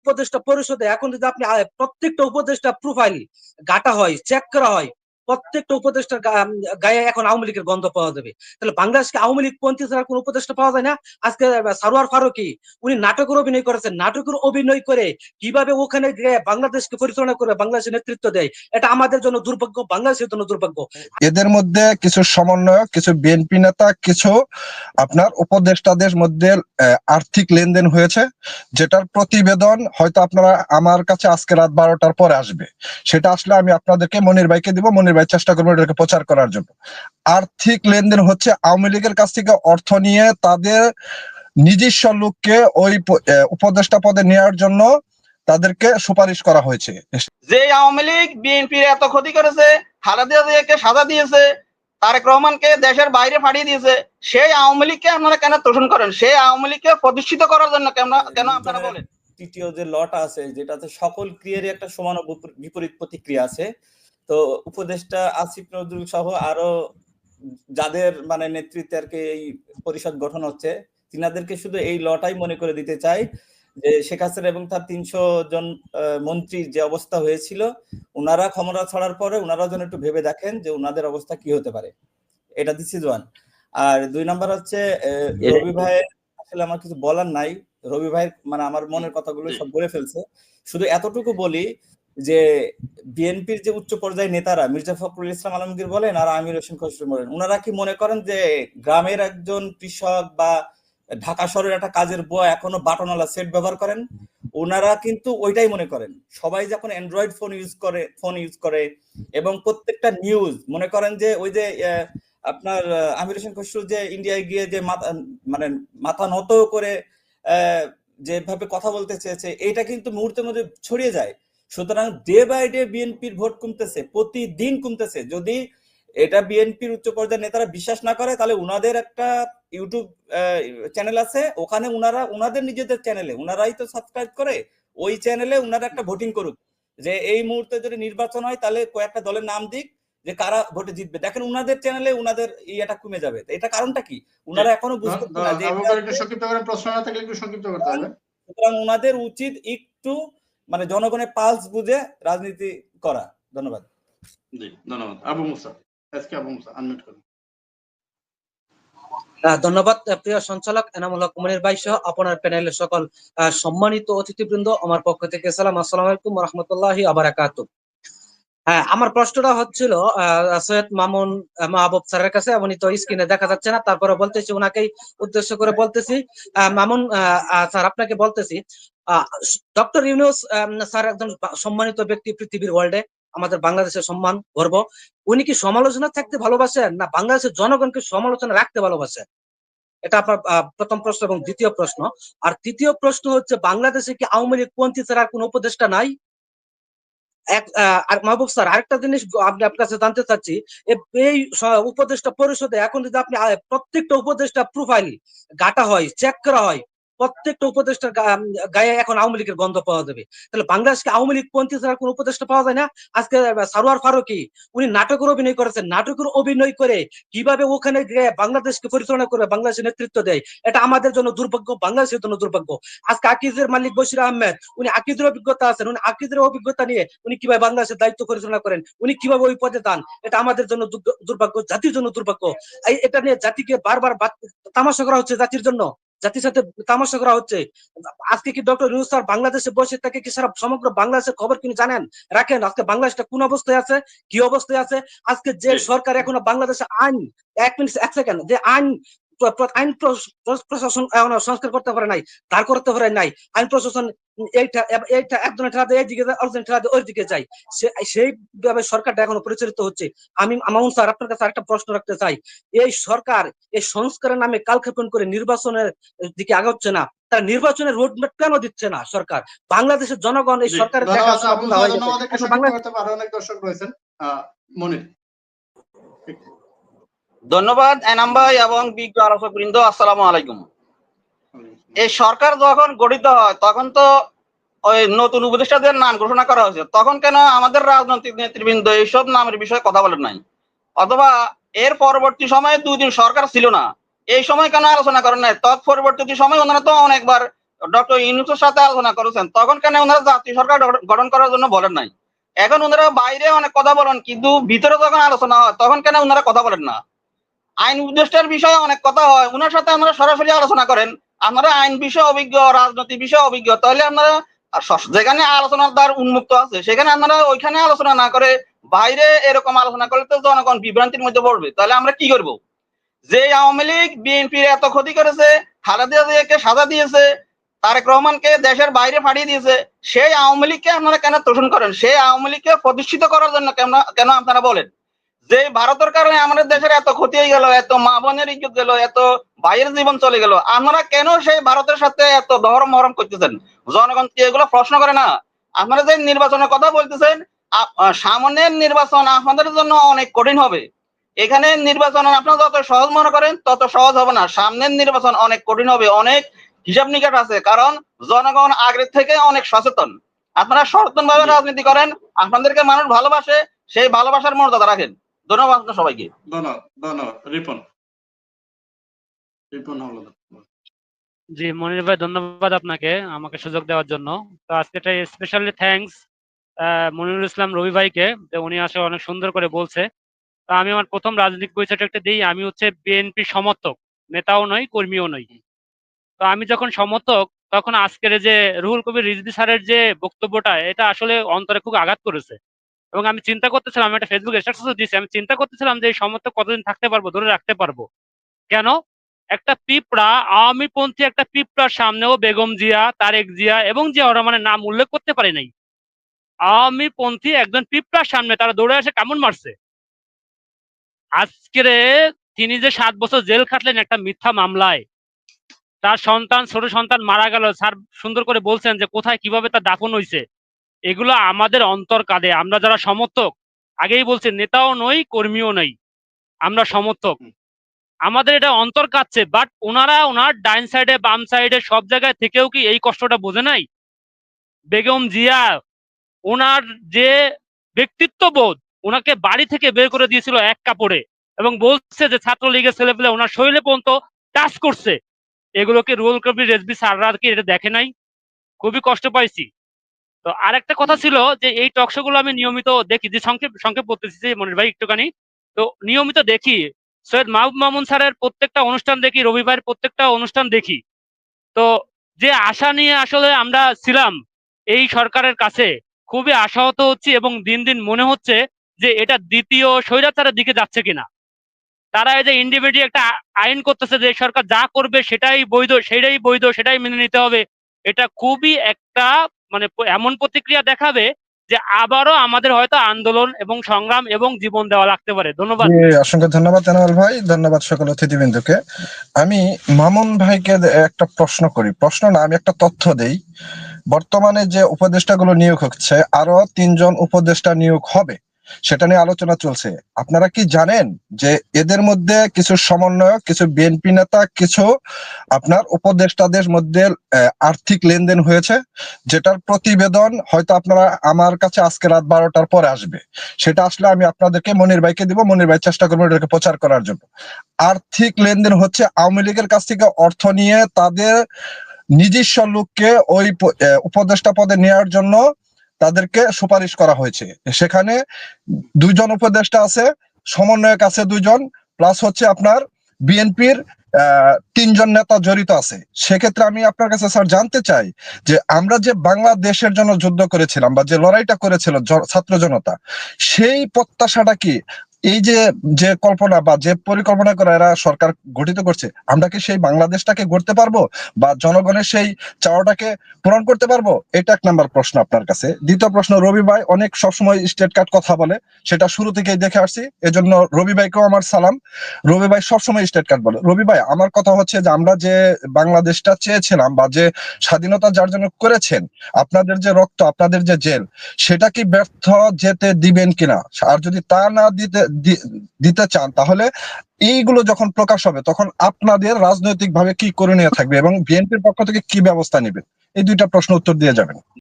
উপদেষ্টা পরিষদে এখন যদি আপনি প্রত্যেকটা উপদেষ্টা প্রোফাইল গাটা হয় চেক করা হয় প্রত্যেকটা উপদেষ্টার গায়ে এখন আওয়ামী লীগের গন্ধ পাওয়া যাবে। তাহলে বাংলাদেশকে আওয়ামী লীগ পন্থী ছাড়া কোন উপদেষ্টা পাওয়া যায় না? আজকে সারোয়ার ফারুকি, উনি নাটকের অভিনয় করেছেন। নাটকের অভিনয় করে কীভাবে ওখানে বাংলাদেশকে পরিচালনা করে বাংলাদেশের নেতৃত্ব দেয়, এটা আমাদের জন্য দুর্ভাগ্য, বাংলাদেশের জন্য দুর্ভাগ্য। এদের মধ্যে কিছু সমন্বয়ক, কিছু বিএনপি নেতা, কিছু আপনার উপদেষ্টাদের মধ্যে আর্থিক লেনদেন হয়েছে, যেটার প্রতিবেদন হয়তো আপনারা আমার কাছে আজকে রাত বারোটার পরে আসবে। সেটা আসলে আমি আপনাদেরকে মনির ভাইকে দিব, মনির ভাই চেষ্টা করব এটাকে প্রচার করার জন্য। আর্থিক লেনদেন হচ্ছে আওয়ামী লীগের কাছ থেকে অর্থ নিয়ে তাদের নিজস্ব লোককে ওই উপদেষ্টা পদে নেওয়ার জন্য তাদেরকে সুপারিশ করা হয়েছে। যে আওয়ামী লীগ বিএনপির এত ক্ষতি করেছে খালেদা জিয়াকে সাজা দিয়েছে তারেক রহমানকে দেশের বাইরে পাঠিয়ে দিয়েছে সেই আওয়ামী লীগকে আপনারা কেন তোষণ করেন? সেই আওয়ামী লীগকে প্রতিষ্ঠিত করার জন্য কেন কেন আপনারা বলেন? তৃতীয় যে লটা আছে যেটাতে সকল ক্রিয়ারই একটা সমান ও বিপরীত প্রতিক্রিয়া আছে তো উপদেষ্টা আসিফ নজরুল সহ আরও যাদের মানে নেতৃত্বে আর কি এই পরিষদ গঠন হচ্ছে তিনাদেরকে শুধু এই লটাই মনে করে দিতে চাই যে শেখ হাসিনা এবং তার তিনশো জন মন্ত্রীর যে অবস্থা হয়েছিল ওনারা ক্ষমতা ছড়ার পরে ওনারা যেন একটু ভেবে দেখেন যে ওনাদের অবস্থা কি হতে পারে। এটা দিস ইজ ওয়ান। আর দুই নাম্বার হচ্ছে রবি ভাইয়ের আসলে আমার কিছু বলার নাই। রবি ভাইয়ের মানে আমার মনের কথাগুলো সব বলে ফেলছে। শুধু এতটুকু বলি যে বিএনপির যে উচ্চ পর্যায়ের নেতারা, মির্জা ফখরুল ইসলাম আলমগীর বলেন আর আমির হোসেন খসরু বলেন ওনারা কি মনে করেন যে গ্রামের একজন কৃষক বা ঢাকা শহরের একটা কাজের বয় এখনও বাটনওয়ালা সেট ব্যবহার করেন? ওনারা কিন্তু ওইটাই মনে করেন। সবাই যখন অ্যান্ড্রয়েড ফোন ইউজ করে ফোন ইউজ করে এবং প্রত্যেকটা নিউজ মনে করেন যে ওই যে আপনার আমির হোসেন খসরু যে ইন্ডিয়ায় গিয়ে যে মাথা মানে মাথা নত করে যেভাবে কথা বলতে চেয়েছে এটা কিন্তু মুহূর্তের মধ্যে ছড়িয়ে যায়। সুতরাং ডে বাই ডে বিএনপির ভোট কমতেছে প্রতিদিন কমতেছে। যদি এটা বিএনপির উচ্চ পর্যায়ের নেতারা বিশ্বাস না করে তাহলে উনাদের একটা ইউটিউব চ্যানেল আছে। ওখানে উনারা উনাদের নিজেদের চ্যানেলে উনারাই তো সাবস্ক্রাইব করে ওই চ্যানেলে উনারা একটা ভোটিং করুক। যে এই মুহূর্তে যদি নির্বাচন হয় তাহলে কয়েকটা দলের নাম দিক যে কারা ভোটে জিতবে। দেখেন উনাদের চ্যানেলে উনাদের ইয়েটা কমে যাবে। এটা কারণটা কি? উনারা এখনও বুঝতে না যে সংক্ষিপ্ত করে প্রশ্ন না থাকলে একটু সংক্ষিপ্ত করতে হবে। সুতরাং ওনাদের উচিত একটু মানে জনগণের পালস বুঝে রাজনীতি করা। ধন্যবাদ। ধন্যবাদ। আবু মুসা আজকে আবু মুসা আনমিউট করুন। আহ, ধন্যবাদ প্রিয় সঞ্চালক এনামুল হক মনির ভাই সহ আপনার প্যানেলের সকল আহ, সম্মানিত অতিথিবৃন্দ আমার পক্ষ থেকে সালাম আসসালাম আলাইকুম আবার আবারাকাত হ্যাঁ আমার প্রশ্নটা হচ্ছিল সৈয়দ মামুন মাহবুব স্যারের কাছে, উনি তো স্ক্রিনে দেখা যাচ্ছে না, তারপরে বলতেছি ওনাকেই উদ্দেশ্য করে বলতেছি। মামুন স্যার, আপনাকে বলতেছি ডক্টর ইউনুস স্যার একজন সম্মানিত ব্যক্তি পৃথিবীর ওয়ার্ল্ডে আমাদের বাংলাদেশের সম্মান, গর্ব। উনি কি সমালোচনা থাকতে ভালোবাসেন, না বাংলাদেশের জনগণকে সমালোচনা রাখতে ভালোবাসেন? এটা আপনার প্রথম প্রশ্ন এবং দ্বিতীয় প্রশ্ন। আর তৃতীয় প্রশ্ন হচ্ছে, বাংলাদেশে কি আওয়ামী লীগ পন্থী ছাড়া কোনো উপদেষ্টা নাই? আর মাহবুব স্যার, আরেকটা জিনিস আপনি আপনার কাছে জানতে চাচ্ছি। এই উপদেষ্টা পরিষদে এখন যদি আপনি প্রত্যেকটা উপদেষ্টা প্রোফাইল ঘাটা হয় চেক করা হয় প্রত্যেকটা উপদেষ্টার গায়ে এখন আওয়ামী লীগের গন্ধ পাওয়া যাবে। তাহলে বাংলাদেশকে আওয়ামী লীগ পন্থী ছাড়া কোনো উপদেষ্টা পাওয়া যায় না? আজকে সারোয়ার ফারুকি, উনি নাটকের অভিনয় করেছেন। নাটকের অভিনয় করে কীভাবে ওখানে গিয়ে বাংলাদেশকে পরিচালনা করে বাংলাদেশের নেতৃত্ব দেয়, এটা আমাদের জন্য দুর্ভাগ্য, বাংলাদেশের জন্য দুর্ভাগ্য। আজকে আকিজের মালিক বশির আহমেদ, উনি আকিদের অভিজ্ঞতা আছেন, উনি আকিদের অভিজ্ঞতা নিয়ে উনি কীভাবে বাংলাদেশের দায়িত্ব পরিচালনা করেন, উনি কীভাবে ওই পদে দান এটা আমাদের জন্য দুর্ভাগ্য, জাতির জন্য দুর্ভাগ্য। এটা নিয়ে জাতিকে বারবার তামাশা করা হচ্ছে জাতির জন্য। জাতির সাথে তামাশা করা হচ্ছে। আজকে কি ডক্টর ইউনুস স্যার বাংলাদেশে বসে তাকে কি সারা সমগ্র বাংলাদেশের খবর কিনে জানেন? রাখেন আজকে বাংলাদেশটা কোন অবস্থায় আছে? কি অবস্থায় আছে? আজকে যে সরকার এখনও বাংলাদেশে আইন এক মিনিট এক সেকেন্ড যে আইন আইন প্র- প্র- প্রশাসন এখনও সংস্কার করতে পারে নাই তার করতে পারে নাই আইন প্রশাসন এইটা এইটা একজনের ঠেলা দিয়ে এইদিকে যায় অর্জনের ঠেলা ওই দিকে যায়। সেইভাবে সরকারটা এখনও পরিচালিত হচ্ছে। আমি মামুন স্যার আপনার কাছে একটা প্রশ্ন রাখতে চাই। এই সরকার এই সংস্কারের নামে কালক্ষেপণ করে নির্বাচনের দিকে আগাচ্ছে না তার নির্বাচনের রোডম্যাপ কেন দিচ্ছে না সরকার? বাংলাদেশের জনগণ এই সরকারের হবে, আরও অনেক দর্শক রয়েছেন। মনির। ধন্যবাদ, এনাম ভাই এবং বিজ্ঞ আলোচক বৃন্দ আসসালামু আলাইকুম। এই সরকার যখন গঠিত হয়, তখন তো ওই নতুন উপদেষ্টাদের নাম ঘোষণা করা হয়েছে। তখন কেন আমাদের রাজনৈতিক নেতৃবৃন্দ এইসব নামের বিষয়ে কথা বলেন নাই? অথবা এর পরবর্তী সময়ে দুই দিন সরকার ছিল না, এই সময় কেন আলোচনা করেন নাই? তৎ পরবর্তী সময় ওনারা তো অনেকবার ডক্টর ইউনুসের সাথে আলোচনা করেছেন, তখন কেন ওনারা জাতীয় সরকার গঠন করার জন্য বলেন নাই? এখন ওনারা বাইরে অনেক কথা বলেন, কিন্তু ভিতরে যখন আলোচনা হয়, তখন কেন ওনারা কথা বলেন না? আইন উপদেষ্টার বিষয়ে অনেক কথা হয়। ওনার সাথে আপনারা সরাসরি আলোচনা করেন। আপনারা আইন বিষয়ে অভিজ্ঞ, রাজনৈতিক বিষয়ে অভিজ্ঞ। তাহলে আপনারা যেখানে আলোচনার দ্বার উন্মুক্ত আছে, সেখানে আপনারা ওইখানে আলোচনা না করে বাইরে এরকম আলোচনা করলে তো জনগণ বিভ্রান্তির মধ্যে পড়বে। তাহলে আমরা কি করব? যে আওয়ামী লীগ, বিএনপির এত ক্ষতি করেছে, খালেদা জিয়াকে সাজা দিয়েছে, তারেক রহমানকে দেশের বাইরে পাঠিয়ে দিয়েছে, সেই আওয়ামী লীগকে আপনারা কেন তোষণ করেন? সেই আওয়ামী লীগকে প্রতিষ্ঠিত করার জন্য কেন কেন আপনারা বলেন? যে ভারতের কারণে আমাদের দেশের এত ক্ষতি হয়ে গেল এত মা বোনের ইজ্জত গেল এত ভাইয়ের জীবন চলে গেল আপনারা কেন সেই ভারতের সাথে এত দহরম মহরম করতেছেন? জনগণ কি এগুলো প্রশ্ন করে না? আপনারা যে নির্বাচনের কথা বলতেছেন সামনের নির্বাচন আপনাদের জন্য অনেক কঠিন হবে। এখানে নির্বাচন আপনারা যত সহজ মনে করেন তত সহজ হবে না। সামনের নির্বাচন অনেক কঠিন হবে অনেক হিসাব নিকাশ আছে কারণ জনগণ আগের থেকে অনেক সচেতন। আপনারা সচেতন ভাবে রাজনীতি করেন আপনাদেরকে মানুষ ভালোবাসে সেই ভালোবাসার মর্যাদা রাখেন। ধন্যবাদ আপনাদের সবাইকে। ধন্যবাদ ধন্যবাদ। রিপন। রিপন হলদার জি মনির ভাই ধন্যবাদ আপনাকে আমাকে সুযোগ দেওয়ার জন্য। তো আজকে এটা স্পেশালি থ্যাঙ্কস মনিরুল ইসলাম রবি ভাইকে যে উনি আসলে অনেক সুন্দর করে বলছে। তো আমি আমার প্রথম রাজনৈতিক পরিচয়টা একটা দিই আমি হচ্ছে বিএনপি সমর্থক নেতাও নই কর্মীও নই। তো আমি যখন সমর্থক তখন আজকের যে রুহুল কবির রিজভি স্যারের যে বক্তব্যটা এটা আসলে অন্তরে খুব আঘাত করেছে। এবং আমি চিন্তা করতেছিলাম একটা ফেসবুক স্ট্যাটাসও দিয়েছি আমি চিন্তা করতেছিলাম যে এই সমর্থক কতদিন থাকতে পারব, ধরে রাখতে পারব। কেন? একটা পিঁপড়া আওয়ামী পন্থী একটা পিঁপড়ার সামনেও বেগম জিয়া, তারেক জিয়া এবং জিয়া রহমানের নাম উল্লেখ করতে পারে নাই। আওয়ামী পন্থী একজন পিঁপড়ার সামনে তারা দৌড়ে এসে কেমন মারছে। আজকের তিনি যে সাত বছর জেল খাটলেন একটা মিথ্যা মামলায়, তার সন্তান, ছোট সন্তান মারা গেল, স্যার সুন্দর করে বলছেন যে কোথায়, কীভাবে তার দাফন হয়েছে এগুলো আমাদের অন্তর কাঁদে আমরা যারা সমর্থক আগেই বলছি নেতাও নই কর্মীও নই। আমরা সমর্থক। আমাদের এটা অন্তর কাঁদছে বাট ওনারা ওনার ডাইন সাইডে বাম সাইডে সব জায়গায় থেকেও কি এই কষ্টটা বোঝে নাই? বেগম জিয়া ওনার যে ব্যক্তিত্ব বোধ ওনাকে বাড়ি থেকে বের করে দিয়েছিল এক কাপড়ে এবং বলছে যে ছাত্রলীগের ছেলেপেলে ওনার শরীরে পর্যন্ত টাচ করছে। এগুলোকে রুল কবির রেসবি সাররা কি এটা দেখে নাই? খুবই কষ্ট পাইছি। তো আরেকটা কথা ছিল যে এই টকশো গুলো আমি নিয়মিত দেখি, যে সংক্ষেপ সংক্ষেপ বলতেছি যে মনির ভাই একটুখানি। তো নিয়মিত দেখি। সৈয়দ মাহবুব মামুন স্যারের প্রত্যেকটা অনুষ্ঠান দেখি, রবি ভাইয়ের প্রত্যেকটা অনুষ্ঠান দেখি। তো যে আশা নিয়ে আসলে আমরা ছিলাম এই সরকারের কাছে, খুবই আশাহত হচ্ছি এবং দিন দিন মনে হচ্ছে যে এটা দ্বিতীয় স্বৈরাচারের দিকে যাচ্ছে কিনা। তারা এই যে ইন্ডিভিজুয়াল একটা আইন করতেছে যে সরকার যা করবে সেটাই বৈধ সেটাই বৈধ, সেটাই মেনে নিতে হবে। এটা খুবই একটা মানে এমন প্রতিক্রিয়া দেখাবে যে আবারও আমাদের হয়তো আন্দোলন এবং সংগ্রাম এবং জীবন দেওয়া লাগতে পারে। ধন্যবাদ। অসংখ্য ধন্যবাদ এনামুল ভাই। ধন্যবাদ সকল অতিথিবৃন্দকে। আমি মামুন ভাইকে একটা প্রশ্ন করি। প্রশ্ন না, আমি একটা তথ্য দেই। বর্তমানে যে উপদেষ্টাগুলো নিয়োগ হচ্ছে আরও তিনজন উপদেষ্টা নিয়োগ হবে। সেটা নিয়ে আলোচনা চলছে। আপনারা কি জানেন যে এদের মধ্যে কিছু সমন্বয়ক, কিছু বিএনপি নেতা, কিছু আপনার উপদেষ্টাদের মধ্যে আর্থিক লেনদেন হয়েছে, যেটার প্রতিবেদন হয়তো আপনারা আমার কাছে আজকে রাত বারোটার পরে আসবে। সেটা আসলে আমি আপনাদেরকে মনির ভাইকে দিব, মনির ভাই চেষ্টা করব এটাকে প্রচার করার জন্য। আর্থিক লেনদেন হচ্ছে আওয়ামী লীগের কাছ থেকে অর্থ নিয়ে তাদের নিজস্ব লোককে ওই উপদেষ্টা পদে নেওয়ার জন্য তাদেরকে সুপারিশ করা হয়েছে। সেখানে দুইজন উপদেষ্টা আছে, সমন্বয়ক আছে দুইজন প্লাস হচ্ছে আপনার বিএনপির তিনজন নেতা জড়িত আছে। সেক্ষেত্রে আমি আপনার কাছে স্যার জানতে চাই যে আমরা যে বাংলাদেশের জন্য যুদ্ধ করেছিলাম বা যে লড়াইটা করেছিল ছাত্র জনতা, সেই প্রত্যাশাটা কি এই যে যে কল্পনা বা যে পরিকল্পনা করে এরা সরকার গঠিত করছে, আমরা কি সেই বাংলাদেশটাকে গড়তে পারব? বা জনগণের সেই চাওয়াটাকে পূরণ করতে পারব? এটা এক নাম্বার প্রশ্ন আপনার কাছে। দ্বিতীয় প্রশ্ন, রবি ভাই অনেক সবসময় স্টেট কার্ড কথা বলে, সেটা শুরু থেকেই দেখে আসছি। এজন্য রবি ভাইকেও আমার সালাম। রবি ভাই সবসময় স্টেট কার্ড বলে। রবি ভাই, আমার কথা হচ্ছে যে আমরা যে বাংলাদেশটা চেয়েছিলাম বা যে স্বাধীনতা যার জন্য করেছেন, আপনাদের যে রক্ত, আপনাদের যে জেল, সেটা কি ব্যর্থ যেতে দিবেন কিনা? আর যদি তা না দিতে দিতে চান, তাহলে এইগুলো যখন প্রকাশ হবে, তখন আপনাদের রাজনৈতিক ভাবে কি করণীয় থাকবে এবং বিএনপির পক্ষ থেকে কি ব্যবস্থা নেবেন? এই দুইটা প্রশ্ন উত্তর দিয়ে যাবেন।